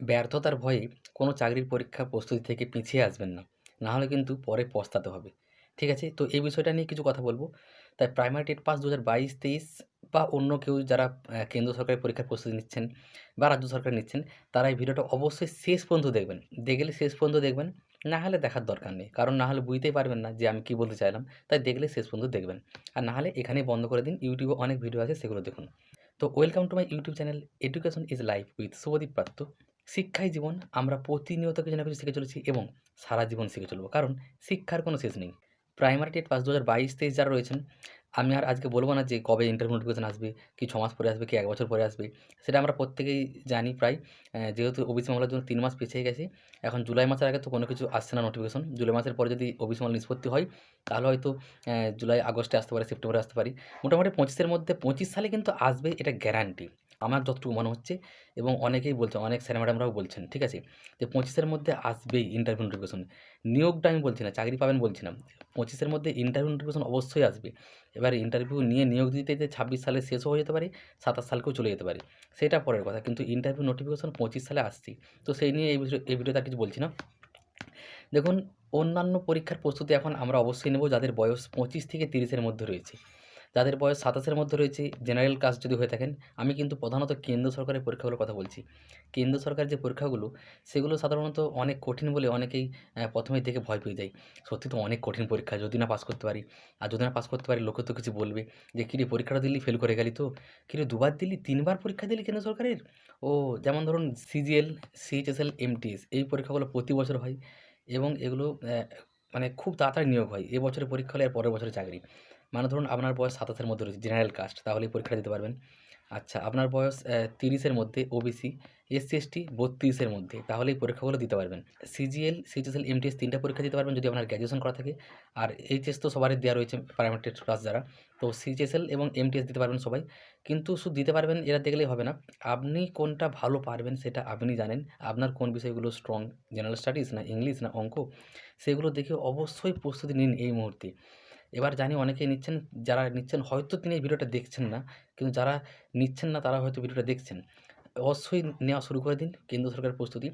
ব্যর্থতার ভয়ে কোনো চাকরির পরীক্ষা প্রস্তুতি থেকে পিছিয়ে আসবেন না। নাহলে কিন্তু পরে পস্তাতে হবে। ঠিক আছে? তো এই বিষয়টা নিয়ে কিছু কথা বলব। তাই প্রাইমারি টেট পাস দু হাজার বাইশ, তেইশ বা অন্য কেউ যারা কেন্দ্র সরকারের পরীক্ষার প্রস্তুতি নিচ্ছেন বা রাজ্য সরকার নিচ্ছেন, তারা এই ভিডিওটা অবশ্যই শেষ পর্যন্ত দেখবেন। দেখলে শেষ পর্যন্ত দেখবেন। না হলে দেখার দরকার নেই। কারণ না হলে বুঝতেই পারবেন না যে আমি কী বলতে চাইলাম। তাই দেখলে শেষ পর্যন্ত দেখবেন। আর না হলে এখানেই বন্ধ করে দিন। ইউটিউবে অনেক ভিডিও আছে সেগুলো দেখুন। তো welcome to my YouTube channel education is life with Subhadeep Patra শিক্ষাই জীবন। আমরা প্রতিনিয়ত কিছু না কিছু শিখে চলেছি এবং সারা জীবন শিখে চলবো। কারণ শিক্ষার কোনো শেষ নেই। প্রাইমারি টেট পাস দু হাজার বাইশ, তেইশ যারা রয়েছেন, আমি আর আজকে বলব না যে কবে ইন্টারভিউ নোটিফিকেশন আসবে, কি ছ মাস পরে আসবে, কি এক বছর পরে আসবে, সেটা আমরা প্রত্যেকেই জানি প্রায়। যেহেতু ওবিসি মামলার জন্য তিন মাস পিছিয়ে গেছে, এখন জুলাই মাসের আগে তো কোনো কিছু আসছে না নোটিফিকেশন জুলাই মাসের পরে যদি ওবিসি মামলা নিষ্পত্তি হয়, তাহলে হয়তো জুলাই, আগস্টে আসতে পারে সেপ্টেম্বরে আসতে পারি। মোটামুটি পঁচিশের মধ্যে পঁচিশ সালে কিন্তু আসবে, এটা গ্যারান্টি আমার যতটুকু মনে হচ্ছে এবং অনেকেই বলছে, অনেক স্যার ম্যাডামরাও বলছেন, ঠিক আছে? যে পঁচিশের মধ্যে আসবেই ইন্টারভিউ নোটিফিকেশন নিয়োগটা আমি বলছি না, চাকরি পাবেন বলছি না। পঁচিশের মধ্যে ইন্টারভিউ নোটিফিকেশন অবশ্যই আসবে। এবার ইন্টারভিউ নিয়ে নিয়োগ দিতে দিতে ছাব্বিশ সালে শেষও হয়ে যেতে পারে, সাতাশ সালকেও চলে যেতে পারে। সেটা পরের কথা, কিন্তু ইন্টারভিউ নোটিফিকেশন পঁচিশ সালে আসছি। তো সেই নিয়ে এই বিষয় এই ভিডিওতে আর কিছু বলছি না। দেখুন, অন্যান্য পরীক্ষার প্রস্তুতি এখন আমরা অবশ্যই নেব যাদের বয়স পঁচিশ থেকে তিরিশের মধ্যে রয়েছে। যাদের বয়স সাতাশের মধ্যে রয়েছে জেনারেল কাস্ট যদি হয়ে থাকেন, আমি কিন্তু প্রধানত কেন্দ্র সরকারের পরীক্ষাগুলোর কথা বলছি। কেন্দ্র সরকার যে পরীক্ষাগুলো, সেগুলো সাধারণত অনেক কঠিন বলে অনেকেই প্রথমেই দেখে ভয় পেয়ে যায়। সত্যি তো অনেক কঠিন পরীক্ষা, যদি না পাস করতে পারি। আর যদি না পাস করতে পারি, লোকে তো কিছু বলবে যে, কিরে, পরীক্ষাটা দিলি ফেল করে গেলি তো? কিরে, দুবার দিলি, তিনবার পরীক্ষা দিলি কেন্দ্র সরকারের? ও, যেমন ধরুন সিজিএল সিএইচএসএল এমটিএস এই পরীক্ষাগুলো প্রতি বছর হয়। এবং এগুলো মানে খুব তাড়াতাড়ি নিয়োগ হয়। এ বছরের পরীক্ষা হলে আর পরের বছরে চাকরি। মানে ধরুন আপনার বয়স সাতাশের মধ্যে রয়েছে জেনারেল কাস্ট তাহলে পরীক্ষা দিতে পারবেন। আচ্ছা আপনার বয়স তিরিশের মধ্যে ওবিসি এসসি এসটি বত্রিশের মধ্যে তাহলে এই পরীক্ষাগুলো দিতে পারবেন। সিজিএল সিজিএল এমটিএস তিনটা পরীক্ষা দিতে পারবেন যদি আপনার গ্র্যাজুয়েশন করা থাকে। আর এইচএস তো সবারই দেওয়া রয়েছে প্রাইমারি ক্লাস যারা। তো সিজিএসএল এবং এমটিএস দিতে পারবেন সবাই। কিন্তু শুধু দিতে পারবেন, এরা দেখলেই হবে না। আপনি কোনটা ভালো পারবেন সেটা আপনি জানেন। আপনার কোন বিষয়গুলো স্ট্রং জেনারেল স্টাডিজ না ইংলিশ না অঙ্ক, সেগুলো দেখে অবশ্যই প্রস্তুতি নিন এই মুহূর্তে। এবার জানি অনেকেই নিচ্ছেন, যারা নিচ্ছেন হয়তো তিনি এই ভিডিওটা দেখছেন না, কিন্তু যারা নিচ্ছেন না তারা হয়তো ভিডিওটা দেখছেন। অবশ্যই নেওয়া শুরু করে দিন, কেন্দ্র সরকারের প্রস্তুতি।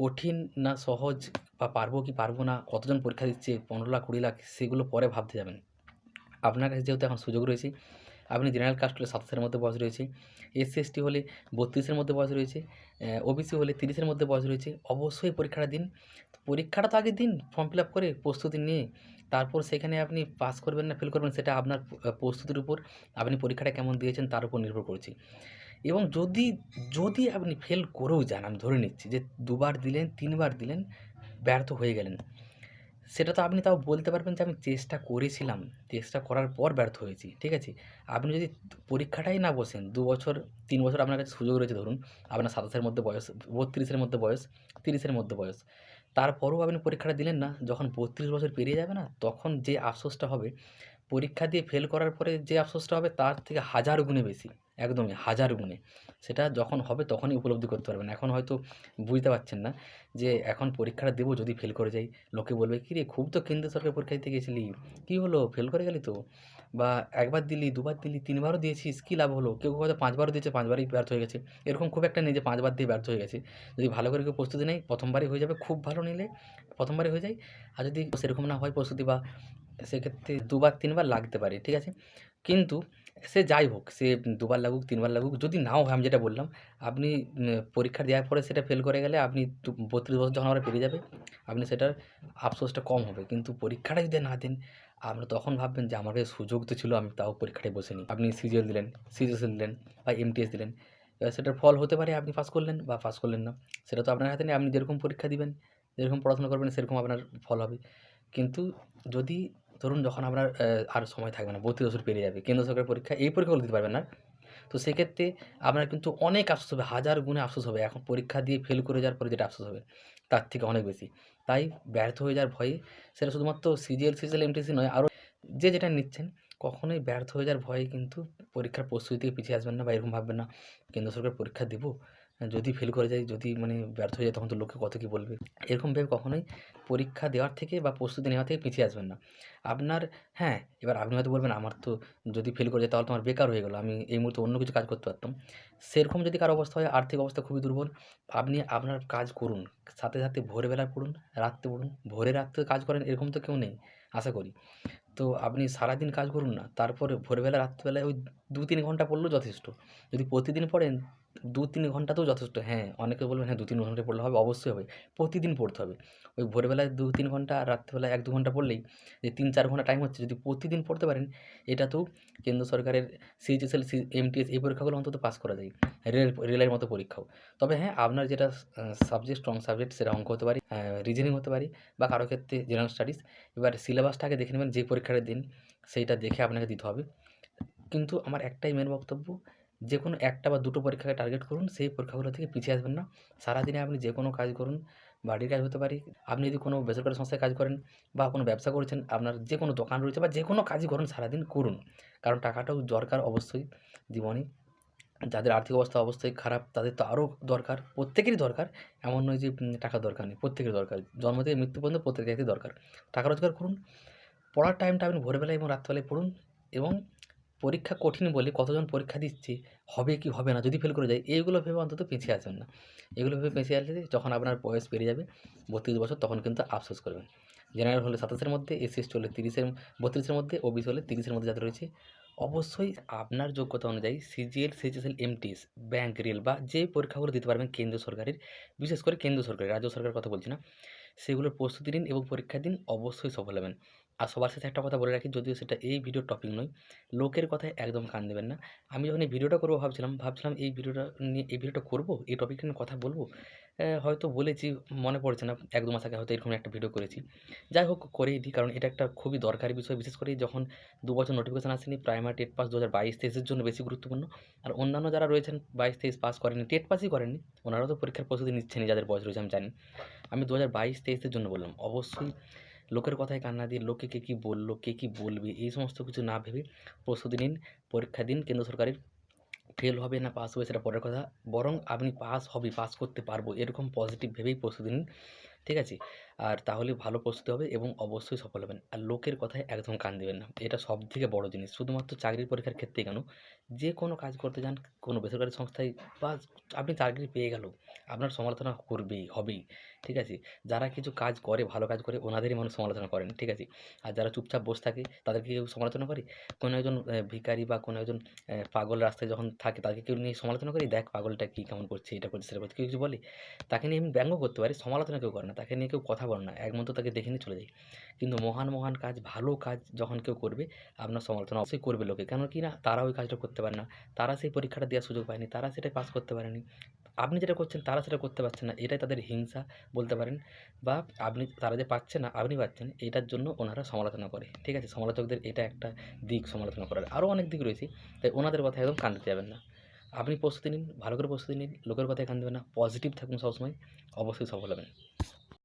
কঠিন না সহজ বা পারব কি পারব না, কতজন পরীক্ষা দিচ্ছে, পনেরো লাখ, কুড়ি লাখ, সেগুলো পরে ভাবতে যাবেন। আপনার কাছে যেহেতু এখন সুযোগ রয়েছে, আপনি জেনারেল কাস্ট হলে সাতাশের মধ্যে বয়স রয়েছে এসসি এসটি হলে বত্রিশের মধ্যে বয়স রয়েছে ওবিসি হলে তিরিশের মধ্যে বয়স রয়েছে, অবশ্যই পরীক্ষাটা দিন। পরীক্ষাটা তো আগে দিন, ফর্ম ফিল আপ করে প্রস্তুতি নিয়ে তারপর সেখানে আপনি পাস করবেন না ফেল করবেন, সেটা আপনার প্রস্তুতির উপর আপনি পরীক্ষাটা কেমন দিয়েছেন তার উপর নির্ভর করছে। এবং যদি যদি আপনি ফেল করেও যান, আমি ধরে নিচ্ছি যে দুবার দিলেন, তিনবার দিলেন, ব্যর্থ হয়ে গেলেন, সেটা তো আপনি তাও বলতে পারবেন যে আমি চেষ্টা করেছিলাম, চেষ্টা করার পর ব্যর্থ হয়েছি, ঠিক আছে? আপনি যদি পরীক্ষাটাই না বসেন, দু বছর, তিন বছর আপনার কাছে সুযোগ রয়েছে, ধরুন, আপনার সাতাশের মধ্যে বয়স, বত্রিশের মধ্যে বয়স, তিরিশের মধ্যে বয়স তারপরেও আপনি পরীক্ষাটা দিলেন না। যখন বত্রিশ বছর পেরিয়ে যাবে না, তখন যে আফসোসটা হবে পরীক্ষা দিয়ে ফেল করার পরে যে আফসোসটা হবে, তার থেকে হাজার গুণে বেশি। একদমই হাজার গুণে। সেটা যখন হবে, তখনই উপলব্ধি করতে পারবেন। এখন হয়তো বুঝতে পারছেন না যে, এখন পরীক্ষাটা দেবো যদি ফেল করে যাই। লোকে বলবে কী রে খুব তো কেন্দ্র সরকার পরীক্ষা দিতে গেছিলি। কী হলো? ফেল করে গেলি তো? বা, একবার দিলি, দুবার দিলি, তিনবারও দিয়েছিস, কী লাভ হলো? কেউ হয়তো পাঁচবারও দিয়েছে, পাঁচবারই ব্যর্থ হয়ে গেছে। এরকম খুব একটা নেই যে, পাঁচবার দিয়ে ব্যর্থ হয়ে গেছে। যদি ভালো করে কেউ প্রস্তুতি নেয়, প্রথমবারই হয়ে যাবে, খুব ভালো নিলে প্রথমবারই হয়ে যায়। আর যদি সেরকম না হয় প্রস্তুতি বা সেক্ষেত্রে দুবার, তিনবার লাগতে পারে, ঠিক আছে? কিন্তু সে যাই হোক, সে দুবার লাগুক, তিনবার লাগুক, যদি নাও হয়, আমি যেটা বললাম, আপনি পরীক্ষা দেওয়ার পরে সেটা ফেল করে গেলে আপনি বত্রিশ বছর যখন আমরা পেরিয়ে যাবে, আপনি সেটার আফসোসটা কম হবে। কিন্তু পরীক্ষাটা যদি না দেন, আমরা তখন ভাববেন যে আমার কাছে সুযোগ তো ছিল, আমি তাও পরীক্ষাটায় বসিনি আপনি সিজিএল দিলেন সিজিএসএল দিলেন বা এমটিএস দিলেন, এবার সেটার ফল হতে পারে আপনি পাস করলেন বা পাস করলেন না, সেটা তো আপনার হাতে নেই, আপনি যেরকম পরীক্ষা দিবেন, যেরকম পড়াশোনা করবেন, সেরকম আপনার ফল হবে। কিন্তু যদি ধরুন যখন আপনার আর সময় থাকবে না, বত্রিশ বছর পেরিয়ে যাবে, কেন্দ্র সরকারের পরীক্ষা এই পরীক্ষাগুলো দিতে পারবেন না। তো সেক্ষেত্রে আপনার কিন্তু অনেক আফসোস হবে, হাজার গুণে আফসোস হবে। এখন পরীক্ষা দিয়ে ফেল করে যাওয়ার পরে যেটা আফসোস হবে, তার থেকে অনেক বেশি। তাই ব্যর্থ হয়ে যাওয়ার ভয়ে সেটা শুধুমাত্র সিজিএল সিজিএল এমটিসি নয় আরও যে যেটা নিচ্ছেন, কখনোই ব্যর্থ হয়ে যাওয়ার ভয়ে কিন্তু পরীক্ষার প্রস্তুতি থেকে পিছিয়ে আসবেন না বা এরকম ভাববেন না, কেন্দ্র সরকার পরীক্ষা দেবো যদি ফেল করে যাই যদি মানে ব্যর্থ হয়ে যায়, তখন তো লোকে কত কী বলবে? এরকম ভেবে কখনোই পরীক্ষা দেওয়ার থেকে বা প্রস্তুতি নেওয়া থেকে পিছিয়ে আসবেন না। আপনার হ্যাঁ এবার আপনি হয়তো বলবেন, আমার তো যদি ফেল করে যায়, তাহলে তো আমার বেকার হয়ে গেলো। আমি এই মুহূর্তে অন্য কিছু কাজ করতে পারতাম। সেরকম যদি কারও অবস্থা হয়, আর্থিক অবস্থা খুবই দুর্বল, আপনি আপনার কাজ করুন। সাথে সাথে ভোরবেলা পড়ুন, রাত্রে পড়ুন ভোরে রাত্রে কাজ করেন, এরকম তো কেউ নেই, আশা করি। তো আপনি সারাদিন কাজ করুন না, তারপরে ভোরবেলা, রাত্রিবেলায় ওই দু তিন ঘণ্টা পড়লেও যথেষ্ট। যদি প্রতিদিন পড়েন দু তিন ঘন্টাতেও যথেষ্ট। হ্যাঁ অনেকে বলবেন হ্যাঁ দু তিন ঘণ্টা পড়লে হবে, অবশ্যই হবে। প্রতিদিন পড়তে হবে। ওই ভোরবেলায় দু তিন ঘণ্টা আর রাত্রিবেলায় এক দু ঘণ্টা পড়লেই যে তিন চার ঘণ্টা টাইম হচ্ছে, যদি প্রতিদিন পড়তে পারেন, এটাতেও কেন্দ্র সরকারের সিএইচএসএল, সি, এমটিএস এই পরীক্ষাগুলো অন্তত পাস করা যায় রেল, রেলের মতো পরীক্ষাও। তবে হ্যাঁ আপনার যেটা সাবজেক্ট স্ট্রং সাবজেক্ট সেটা অঙ্ক হতে পারে রিজনিং হতে পারে, বা কারও ক্ষেত্রে জেনারেল স্টাডিজ এবার সিলেবাসটাকে দেখে নেবেন, যে পরীক্ষাটা দিন সেইটা দেখে আপনাকে দিতে হবে। কিন্তু আমার একটাই মেন বক্তব্য যে কোনো একটা বা দুটো পরীক্ষাকে টার্গেট করুন, সেই পরীক্ষাগুলো থেকে পিছিয়ে আসবেন না। সারাদিনে আপনি যে কোনো কাজ করুন, বাড়ির কাজ হতে পারে, আপনি যদি কোনো বেসরকারি সংস্থায় কাজ করেন বা কোনো ব্যবসা করছেন, আপনার যে কোনো দোকান রয়েছে বা যে কোনো কাজই করুন, সারাদিন করুন। কারণ টাকাটাও দরকার অবশ্যই জীবনে। যাদের আর্থিক অবস্থা অবশ্যই খারাপ, তাদের তো আরও দরকার, প্রত্যেকেরই দরকার। এমন নয় যে টাকা দরকার নেই প্রত্যেকের দরকার। জন্ম থেকে মৃত্যু পর্যন্ত প্রত্যেকেরই দরকার। টাকা রোজগার করুন। পড়ার টাইমটা আপনি ভোরবেলায় এবং রাত্রেবেলায় পড়ুন এবং পরীক্ষা কঠিন বলে কতজন পরীক্ষা দিচ্ছে, হবে কি হবে না, যদি ফেল করে যায় এইগুলো ভেবে অন্তত পিছিয়ে আসবেন না। এগুলো ভেবে পিছিয়ে আসলে যখন আপনার বয়স পেরিয়ে যাবে, বত্রিশ বছর, তখন কিন্তু আফসোস করবেন। জেনারেল হলে সাতাশের মধ্যে এসএস চলে তিরিশের, বত্রিশের মধ্যে ওবিসি হলে তিরিশের মধ্যে যাদের রয়েছে, অবশ্যই আপনার যোগ্যতা অনুযায়ী CGL CHSL MTS bank rail বা যে পরীক্ষাগুলো দিতে পারবেন কেন্দ্র সরকারের, বিশেষ করে কেন্দ্র সরকারের, রাজ্য সরকারের কথা বলছি না, সেগুলোর প্রস্তুতি দিন এবং পরীক্ষা দিন, অবশ্যই সফল হবেন। আর সবার সাথে একটা কথা বলে রাখি, যদিও সেটা এই ভিডিওর টপিক নয়। লোকের কথায় একদম কান দেবেন না। আমি যখন এই ভিডিওটা করব ভাবছিলাম ভাবছিলাম এই ভিডিওটা নিয়ে, এই ভিডিওটা করব, এই টপিকটা নিয়ে কথা বলব। হয়তো বলেছি, মনে পড়ছে না, এক দু মাস আগে হয়তো এরকম একটা ভিডিও করেছি। যাই হোক, করেই দিই, কারণ এটা একটা খুবই দরকারি বিষয়। বিশেষ করে যখন দু বছর নোটিফিকেশান আসেনি প্রাইমারি টেট পাস দু হাজার বাইশ, তেইশের জন্য বেশি গুরুত্বপূর্ণ। আর অন্যান্য যারা রয়েছেন, বাইশ, তেইশ পাস করেনি, টেট পাসই করেননি, ওনারাও তো পরীক্ষার প্রস্তুতি নিচ্ছেনই, যাদের বয়স রয়েছে, আমি জানি। আমি দু হাজার বাইশ, তেইশের জন্য বললাম। অবশ্যই লোকের কথায় কান্না দিয়ে লোকে কে কী বলল, কে কী বলবে, এই সমস্ত কিছু না ভেবে প্রস্তুতি নিন, পরীক্ষা দিন, কেন্দ্র সরকারের ফেল হবে না পাস হবে সেটা পরের কথা। বরং আপনি পাস হবে পাস করতে পারব, এরকম পজিটিভ ভেবেই প্রস্তুতি নিন। ঠিক আছে? আর তাহলে ভালো প্রস্তুতি হবে এবং অবশ্যই সফল হবেন। আর লোকের কথায় একদম কান দেবেন না। এটা সব থেকে বড়ো জিনিস। শুধুমাত্র চাকরির পরীক্ষার ক্ষেত্রে কেন? যে কোনো কাজ করতে যান, কোনো বেসরকারি সংস্থায় বা আপনি চাকরি পেয়ে গেল আপনার সমালোচনা করবেই, হবেই। ঠিক আছে? যারা কিছু কাজ করে, ভালো কাজ করে, ওনাদেরই মানুষ সমালোচনা করেন। ঠিক আছে? আর যারা চুপচাপ বসে থাকে, তাদেরকে কেউ সমালোচনা করে? কোনো একজন ভিকারি বা কোনো একজন পাগল রাস্তায় যখন থাকে, তাকে কেউ নিয়ে সমালোচনা করি? দেখ পাগলটা কী কেমন করছে, এটা করছে, সেটা করছে, কেউ কিছু বলে? তাকে নিয়ে আমি ব্যঙ্গ করতে পারি, সমালোচনা কেউ করে না। তাকে নিয়ে কেউ কথা বলে না একমতো তাকে দেখে নিয়ে চলে যায় কিন্তু মহান মহান কাজ, ভালো কাজ যখন কেউ করবে, আপনার সমালোচনা অবশ্যই করবে লোকে। কেন কি না, তারা ওই কাজটা করতে পারে না। তারা সেই পরীক্ষাটা দেওয়ার সুযোগ পায়নি, তারা সেটা পাস করতে পারেনি। আপনি যেটা করছেন, তারা সেটা করতে পারছেন না, এটাই তাদের হিংসা বলতে পারেন। বা আপনি, তারা যে পাচ্ছে না, আপনি পাচ্ছেন, এটার জন্য ওনারা সমালোচনা করে। ঠিক আছে? সমালোচকদের এটা একটা দিক সমালোচনা করার। আরও অনেক দিক রয়েছে, তাই ওনাদের কথা একদম কান দিতে যাবেন না। আপনি প্রস্তুতি নিন, ভালো করে প্রস্তুতি নিন, লোকের কথায় কান দেবেন না পজিটিভ থাকুন সবসময়, অবশ্যই সফল হবেন।